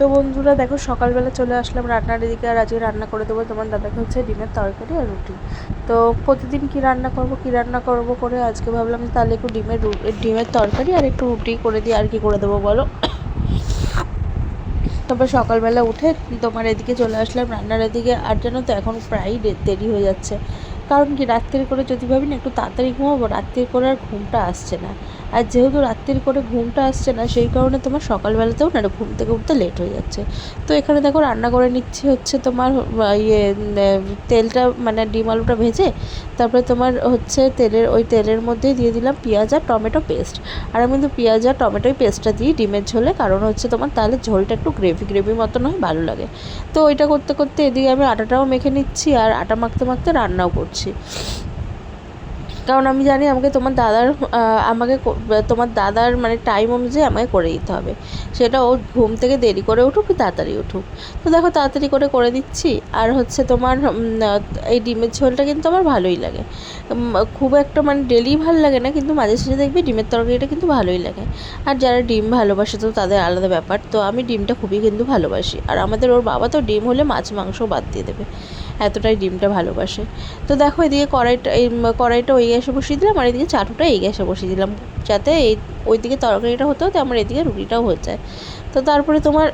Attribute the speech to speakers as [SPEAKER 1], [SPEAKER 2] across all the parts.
[SPEAKER 1] তো বন্ধুরা দেখো সকালবেলা চলে আসলাম রান্নার এদিকে আর আজকে রান্না করে দেবো তোমার দাদাকে হচ্ছে ডিমের তরকারি আর রুটি। তো প্রতিদিন কি রান্না করব, কি রান্না করব করে আজকে ভাবলাম তাহলে একটু ডিমের ডিমের তরকারি আর একটু রুটি করে দিই আর কি করে দেবো বলো। তারপর সকালবেলা উঠে তোমার এদিকে চলে আসলাম রান্নার এদিকে আর যেন তো এখন প্রায়ই দে- দেরি হয়ে যাচ্ছে। কারণ কি রাত্রির করে যদি ভাবি না একটু তাড়াতাড়ি ঘুমাবো রাত্রির করে আর ঘুমটা আসছে না। আর যেহেতু রাত্রির করে ঘুমটা আসছে না, সেই কারণে তোমার সকালবেলাতেও না ঘুম থেকে উঠতে লেট হয়ে যাচ্ছে। তো এখানে দেখো রান্না করে নিচ্ছি হচ্ছে তোমার ইয়ে তেলটা মানে ডিম আলুটা ভেজে, তারপরে তোমার হচ্ছে তেলের, ওই তেলের মধ্যেই দিয়ে দিলাম পেঁয়াজ আর টমেটো পেস্ট আর আমি কিন্তু পেঁয়াজ আর টমেটোই পেস্টটা দিই ডিমের ঝোলে, কারণ হচ্ছে তোমার তাহলে ঝোলটা একটু গ্রেভি গ্রেভি মতন হয়, ভালো লাগে। তো ওইটা করতে করতে এদিকে আমি আটাটাও মেখে নিচ্ছি আর আটা মাখতে মাখতে রান্নাও করছি। কারণ আমি জানি আমাকে তোমার দাদার আমাকে তোমার দাদার মানে টাইম অনুযায়ী আমাকে করে দিতে হবে। সেটা ও ঘুম থেকে দেরি করে উঠুক কি তাড়াতাড়ি উঠুক। তো দেখো তাড়াতাড়ি করে করে দিচ্ছি। আর হচ্ছে তোমার এই ডিমের ঝোলটা কিন্তু আমার ভালোই লাগে। খুব একটা মানে ডেলি ভালো লাগে না, কিন্তু মাঝে সাঝে দেখবি ডিমের তরকারিটা কিন্তু ভালোই লাগে। আর যারা ডিম ভালোবাসে তো তাদের আলাদা ব্যাপার। তো আমি ডিমটা খুবই কিন্তু ভালোবাসি। আর আমাদের ওর বাবা তো ডিম হলে মাছ, মাংস বাদ দিয়ে দেবে। এতটাই ডিমটা ভালোবাসে। তো দেখো এদিকে কড়াইটা, এই কড়াইটা ওই গ্যাসে বসিয়ে দিলাম আর এদিকে চাটুটা এই গ্যাসে বসিয়ে দিলাম। যাতে এই, ওইদিকে তরকারিটা হতে হতে আমার এদিকে রুটিটাও হয়ে যায়। তো তারপরে তোমার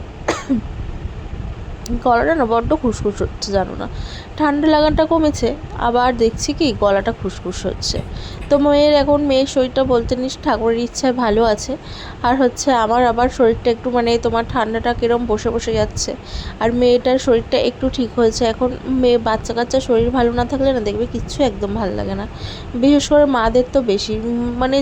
[SPEAKER 1] গলাটা না বড্ড খুসখুস হচ্ছে, জানো না। ঠান্ডা লাগানটা কমেছে, আবার দেখছি কি গলাটা খুসখুস হচ্ছে। তো মেয়ের এখন মেয়ের শরীরটা বলতে নিস ঠাকুরের ইচ্ছায় ভালো আছে। আর হচ্ছে আমার আবার শরীরটা একটু মানে তোমার ঠান্ডাটা কিরম বসে বসে যাচ্ছে। আর মেয়েটার শরীরটা একটু ঠিক হয়েছে, এখন মেয়ে বাচ্চা কাচ্চা শরীর ভালো না থাকলে না দেখবে কিচ্ছু একদম ভালো লাগে না। বিশেষ করে মাদের তো বেশি মানে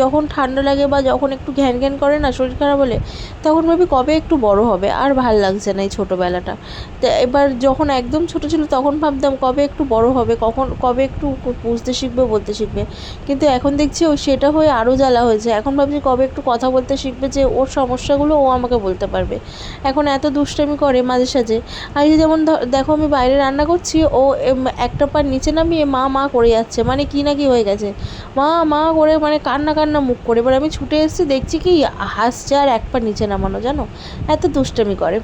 [SPEAKER 1] যখন ঠান্ডা লাগে বা যখন একটু ঘ্যান ঘ্যান করে না শরীর খারাপ হলে, তখন ভাবি কবে একটু বড় হবে, আর ভালো লাগছে না এই ছোটোবেলাটা। তো এবার যখন একদম ছোট ছিল তখন ভাবতাম কবে একটু বড় হবে, কখন, কবে একটু বুঝতে শিখবে, বলতে শিখবে। কিন্তু এখন দেখছি ও সেটা হয়ে আরও জ্বালা হয়েছে। এখন ভাবছি কবে একটু কথা বলতে শিখবে যে ওর সমস্যাগুলো ও আমাকে বলতে পারবে। এখন এত দুষ্টামি করে মাঝে সাঝে। আর যেমন দেখো আমি বাইরে রান্না করছি, ও একটা পা নিচে নামিয়ে মা মা করে যাচ্ছে। মানে কি না কি হয়ে গেছে? মা মা করে মানে কান্না কান্না মুখ করে। এবার আমি ছুটে এসেছি, দেখছি কি হাসছে আর এক পা নিচে নামানো, জানো? এত দুষ্টামি করে।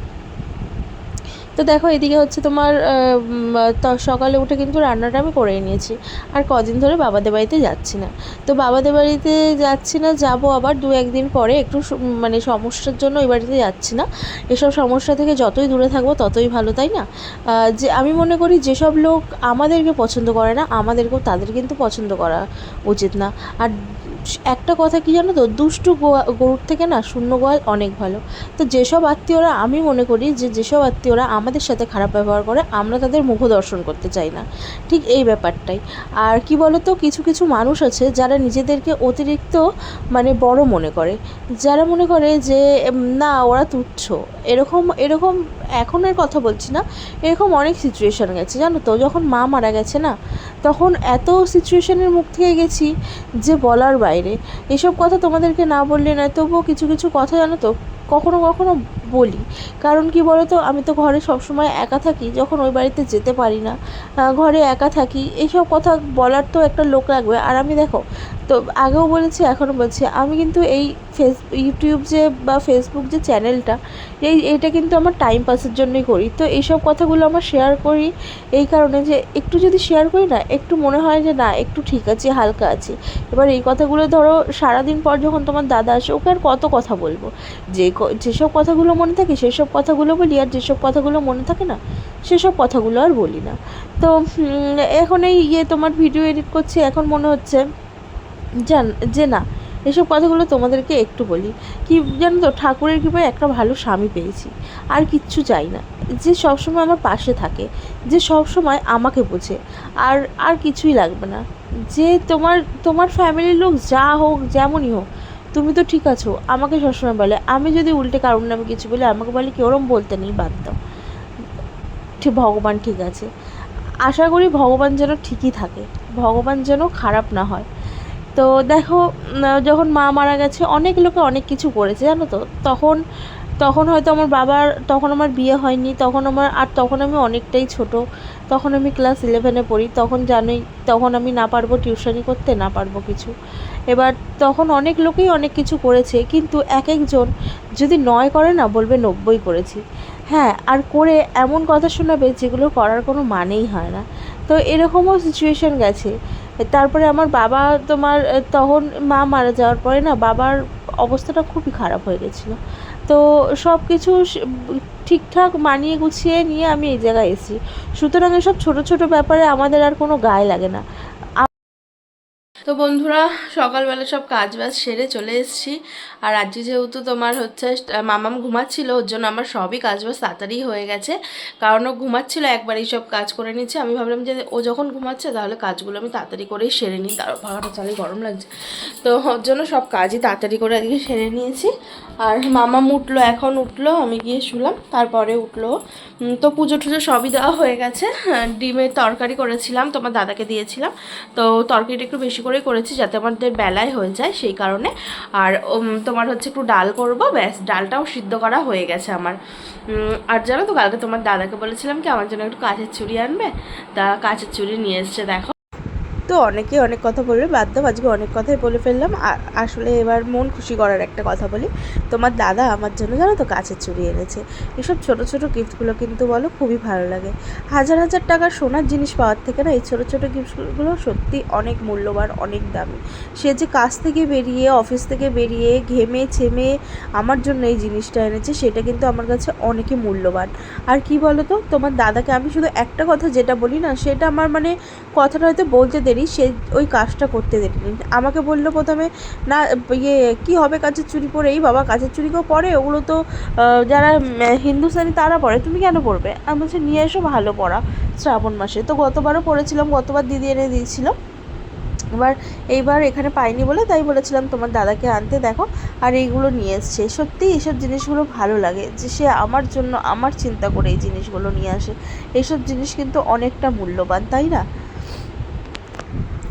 [SPEAKER 1] তো দেখো, এদিকে হচ্ছে তোমার সকালে উঠে কিন্তু রান্নাটা আমি করে নিয়েছি। আর কদিন ধরে বাবাদের বাড়িতে যাচ্ছি না। তো বাবাদের বাড়িতে যাচ্ছি না, যাব আবার দু একদিন পরে। একটু মানে সমস্যার জন্য ওই বাড়িতে যাচ্ছি না। এসব সমস্যা থেকে যতই দূরে থাকব, ততই ভালো, তাই না? যে আমি মনে করি যেসব লোক আমাদেরকে পছন্দ করে না, আমাদেরকেও তাদের কিন্তু পছন্দ করা উচিত না। আর একটা কথা কি জানো তো? দুষ্টু গরুর থেকে না শূন্য গোয়াল অনেক ভালো। তো যেসব আত্মীয়রা আমি মনে করি যে, যেসব আত্মীয়রা আমাদের সাথে খারাপ ব্যবহার করে, আমরা তাদের মুখ দর্শন করতে চাই না। ঠিক এই ব্যাপারটাই। আর কি বলতো, কিছু কিছু মানুষ আছে যারা নিজেদেরকে অতিরিক্ত মানে বড় মনে করে। যারা মনে করে যে না, ওরা তুচ্ছ। এরকম এরকম এখনের কথা বলছি না, এরকম অনেক সিচুয়েশান গেছে। জানো তো, যখন মা মারা গেছে না, তখন এত সিচুয়েশানের মুখ থেকে গেছি যে, বলার বাইরে এসব কথা তোমাদেরকে না বললে নয় তবুও কিছু কিছু কথা জানো তো? কখনো কখনো বলি। কারণ কি বলো তো আমি তো ঘরে সবসময় একা থাকি, যখন ওই বাড়িতে যেতে পারি না ঘরে একা থাকি, এইসব কথা বলার তো একটা লোক লাগবে। আর আমি দেখো, তো আগেও বলেছি, এখনও বলছি, আমি কিন্তু এই ফেস, ইউটিউব যে বা ফেসবুক যে চ্যানেলটা, এই, এইটা কিন্তু আমার টাইম পাসের জন্যই করি। তো এইসব কথাগুলো আমার শেয়ার করি, এই কারণে যে একটু যদি শেয়ার করি না, একটু মনে হয় যে না, একটু ঠিক আছে, হালকা আছে। এবার এই কথাগুলো ধরো, সারাদিন পর যখন তোমার দাদা আসে, ওকে আর কত কথা বলব? যে যেসব কথাগুলো মনে থাকে সেসব কথাগুলো বলি, আর যেসব কথাগুলো মনে থাকে না সেসব কথাগুলো আর বলি না। তো এখন এই ইয়ে তোমার ভিডিও এডিট করছি, এখন মনে হচ্ছে জান, যে না, এসব কথাগুলো তোমাদেরকে একটু বলি। কি জানো তো, ঠাকুরের কৃপায় একটা ভালো স্বামী পেয়েছি, আর কিচ্ছু চাই না। যে সবসময় আমার পাশে থাকে, যে সবসময় আমাকে বোঝে, আর আর কিছুই লাগবে না। যে তোমার তোমার ফ্যামিলির লোক যা হোক, যেমনই হোক তুমি তো ঠিক আছো, আমাকে সবসময় বলে, আমি যদি উল্টে কারণ নামে কিছু বলি, আমাকে বলে কি ওরম বলতে নেই, বাদ দাও। ঠিক ভগবান ঠিক আছে। আশা করি ভগবান যেন ঠিকই থাকে, ভগবান যেন খারাপ না হয়। তো দেখো যখন মা মারা গেছে, অনেক লোকে অনেক কিছু করেছে, জানো তো? তখন তখন হয়তো আমার বাবার, তখন আমার বিয়ে হয়নি, তখন আমার, আর তখন আমি অনেকটাই ছোট তখন আমি ক্লাস ইলেভেনে পড়ি, তখন জানোই, তখন আমি না পারব টিউশনি করতে, না পারব কিছু। এবার তখন অনেক লোকেই অনেক কিছু করেছে, কিন্তু এক একজন যদি নয় করে না, বলবে নব্বই করেছি। হ্যাঁ আর করে এমন কথা শোনাবে যেগুলো করার কোনো মানেই হয় না। তো এরকমও সিচুয়েশন গেছে। তারপরে আমার বাবা তোমার, তখন মা মারা যাওয়ার পরে না, বাবার অবস্থাটা খুবই খারাপ হয়ে গেছিল। তো সব কিছু ঠিকঠাক মানিয়ে গুছিয়ে নিয়ে আমি এই জায়গায় এসেছি। সুতরাং এসব ছোটো ছোটো ব্যাপারে আমাদের আর কোনো গায়ে লাগে না। তো বন্ধুরা সকালবেলা সব কাজ বাজ সেরে চলে এসেছি। আর আজকে যেহেতু তোমার হচ্ছে মামাম ঘুমাচ্ছিল ওর জন্য আমার সবই কাজ বাজ তাড়াতাড়ি হয়ে গেছে। কারণ ও ঘুমাচ্ছিল একবারই সব কাজ করে নিচ্ছে। আমি ভাবলাম যে ও যখন ঘুমাচ্ছে তাহলে কাজগুলো আমি তাড়াতাড়ি করেই সেরে নিই। তার ভাগাটা চালে গরম লাগছে। তো ওর জন্য সব কাজই তাড়াতাড়ি করে আজকে সেরে নিয়েছি। আর মামাম উঠল এখন উঠল আমি গিয়ে শুলাম তারপরে উঠল তো পুজো টুজো সবই দেওয়া হয়ে গেছে। হ্যাঁ, ডিমের তরকারি করেছিলাম তোমার দাদাকে দিয়েছিলাম। তো তরকারিটা একটু বেশি করেই করেছি যাতে আমাদের বেলায় হয়ে যায় সেই কারণে। আর তোমার হচ্ছে একটু ডাল করব, ব্যাস, ডালটাও সিদ্ধ করা হয়ে গেছে আমার। আর জানো তো, কালকে তোমার দাদাকে বলেছিলাম কি, আমার জন্য একটু কাঁচের চুড়ি আনবে? তা কাঁচের চুড়ি নিয়ে এসছে, দেখো। তো অনেকে অনেক কথা বলবে, বাদ দাও, আজকে অনেক কথাই বলে ফেললাম। আসলে এবার মন খুশি করার একটা কথা বলি। তোমার দাদা আমার জন্য জানো তো কাছের চুরি এনেছে। এসব ছোট ছোট গিফটগুলো কিন্তু বলো খুবই ভালো লাগে। হাজার হাজার টাকার সোনার জিনিস পাওয়ার থেকে না এই ছোট ছোট গিফটগুলো সত্যি অনেক মূল্যবান, অনেক দামি। সে যে কাজ থেকে বেরিয়ে অফিস থেকে বেরিয়ে, ঘেমে, ছেমে আমার জন্য এই জিনিসটা এনেছে, সেটা কিন্তু আমার কাছে অনেকই মূল্যবান। আর কি বলো তো, তোমার দাদাকে আমি শুধু একটা কথা যেটা বলি না, সেটা আমার মানে কথাটা হয়তো বলতে দেরি সে ওই কাজটা করতে দেরি নেই আমাকে বলল প্রথমে, না ইয়ে কি হবে কাচের চুড়ি পরে এই বাবা কাচের চুড়ি কেউ পরে? ওগুলো তো যারা হিন্দুস্তানি তারা পরে। তুমি কেন পরবে? আমি বলছি, নিয়ে এসো, ভালো পরা শ্রাবণ মাসে। তো গতবারও পরেছিলাম গতবার দিদি এনে দিয়েছিল। এবার, এইবার এখানে পাইনি বলে তাই বলেছিলাম, তোমার দাদাকে আনতে দেখো আর এইগুলো নিয়ে এসছে। সত্যি এইসব জিনিসগুলো ভালো লাগে, যে সে আমার জন্য, আমার চিন্তা করে এই জিনিসগুলো নিয়ে আসে। এইসব জিনিস কিন্তু অনেকটা মূল্যবান, তাই না?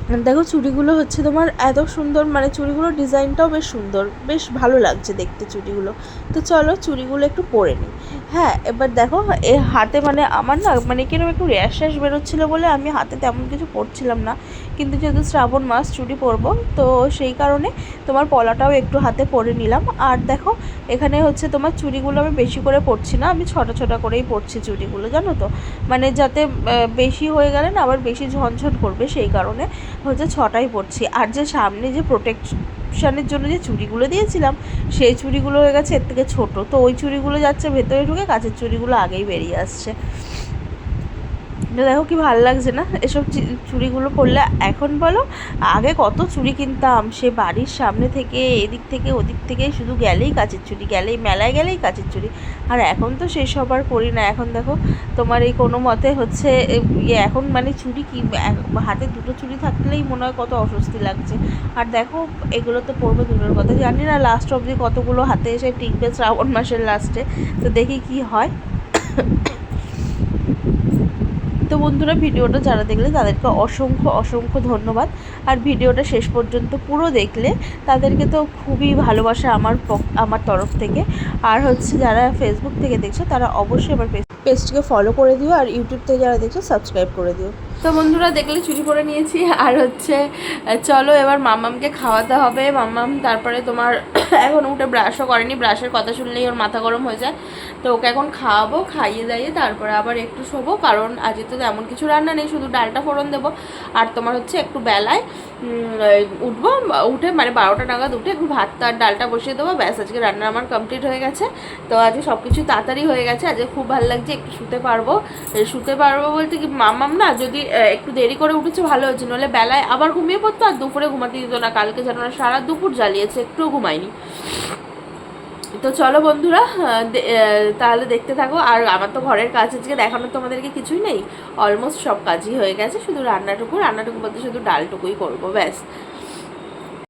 [SPEAKER 1] দেখো চুড়িগুলো হচ্ছে তোমার এত সুন্দর মানে চুড়িগুলোর ডিজাইনটাও বেশ সুন্দর, বেশ ভালো লাগছে দেখতে চুড়িগুলো। তো চলো চুড়িগুলো একটু পরে নিই। হ্যাঁ এবার দেখো, এ হাতে মানে আমার না মানে কীরকম একটু র্যাশ র্যাশ বেরোচ্ছিলো বলে আমি হাতে তেমন কিছু পরছিলাম না। কিন্তু যেহেতু শ্রাবণ মাস, চুড়ি পরবো, তো সেই কারণে তোমার পলাটাও একটু হাতে পরে নিলাম। আর দেখো, এখানে হচ্ছে তোমার চুড়িগুলো আমি বেশি করে পরছি না, আমি ছোটো ছোটো করেই পরছি চুড়িগুলো, জানো তো? মানে যাতে বেশি হয়ে গেলে না আবার বেশি ঝনঝন করবে সেই কারণে। হচ্ছে ছটায় পড়ছি, আর যে সামনে যে প্রোটেকশনের জন্য যে চুড়িগুলো দিয়েছিলাম, সেই চুড়িগুলো হয়ে গেছে এর থেকে ছোটো। তো ওই চুড়িগুলো যাচ্ছে, ভেতরে ঢুকে কাছের চুড়িগুলো আগেই বেরিয়ে আসছে। তো দেখো কি ভালো লাগছে না? এসব চুড়িগুলো পরলে এখন বলো, আগে কত চুড়ি কিনতাম। সে বাড়ির সামনে থেকে এদিক থেকে ওদিক থেকে শুধু গেলেই কাচের চুড়ি, গেলেই মেলায় গেলেই কাচের চুড়ি। আর এখন তো সেই সব আর করি না। এখন দেখো তোমার এই কোনো মতে হচ্ছে ইয়ে এখন মানে চুড়ি কি হাতে দুটো চুড়ি থাকলেই মনে হয় কত অস্বস্তি লাগছে। আর দেখো এগুলো তো পড়বে দূরের কথা। জানি না লাস্ট অবধি কতগুলো হাতে এসে টিকবে শ্রাবণ মাসের লাস্টে তো দেখি কি হয়। তো বন্ধুরা, ভিডিওটা যারা দেখলে তাদেরকে অসংখ্য অসংখ্য ধন্যবাদ। আর ভিডিওটা শেষ পর্যন্ত পুরো দেখলে তাদেরকে তো খুবই ভালোবাসা আমার আমার তরফ থেকে। আর হচ্ছে যারা ফেসবুক থেকে দেখছ, তারা অবশ্যই আমার পেজটিকে ফলো করে দিও আর ইউটিউব থেকে যারা দেখছ সাবস্ক্রাইব করে দিও। তো বন্ধুরা, দেখলে চুরি করে নিয়েছি। আর হচ্ছে, চলো এবার মামামকে খাওয়াতে হবে। মামাম, তারপরে তোমার, এখন উঠে ব্রাশও করেনি। ব্রাশের কথা শুনলেই ওর মাথা গরম হয়ে যায়। তো ওকে এখন খাওয়াবো, খাইয়ে দাইয়ে তারপরে আবার একটু শোবো, কারণ আজকে তো তেমন কিছু রান্না নেই, শুধু ডালটা ফোড়ন দেবো। আর তোমার হচ্ছে একটু বেলায় উঠবো উঠে মানে বারোটা নাগাদ উঠে একটু ভাতটা আর ডালটা বসিয়ে দেবো, ব্যাস আজকে রান্না আমার কমপ্লিট হয়ে গেছে। তো আজকে সব কিছু তাড়াতাড়ি হয়ে গেছে, আজকে খুব ভালো লাগছে একটু শুতে পারব। শুতে পারব বলতে কি মামাম না যদি একটু দেরি করে উঠেছে ভালো হচ্ছে নাহলে বেলায় আবার ঘুমিয়ে পড়তো আর দুপুরে ঘুমাতে দিত না, কালকে যেন সারা দুপুর জ্বালিয়েছে, একটুও ঘুমায়নি। তো চলো বন্ধুরা তাহলে দেখতে থাকো। আর আমার তো ঘরের কাজ আজকে দেখানোর তোমাদেরকে কিছুই নেই। অলমোস্ট সব কাজই হয়ে গেছে, শুধু রান্নাটুকু। রান্নাটুকু বলতে শুধু ডালটুকুই করব, ব্যাস।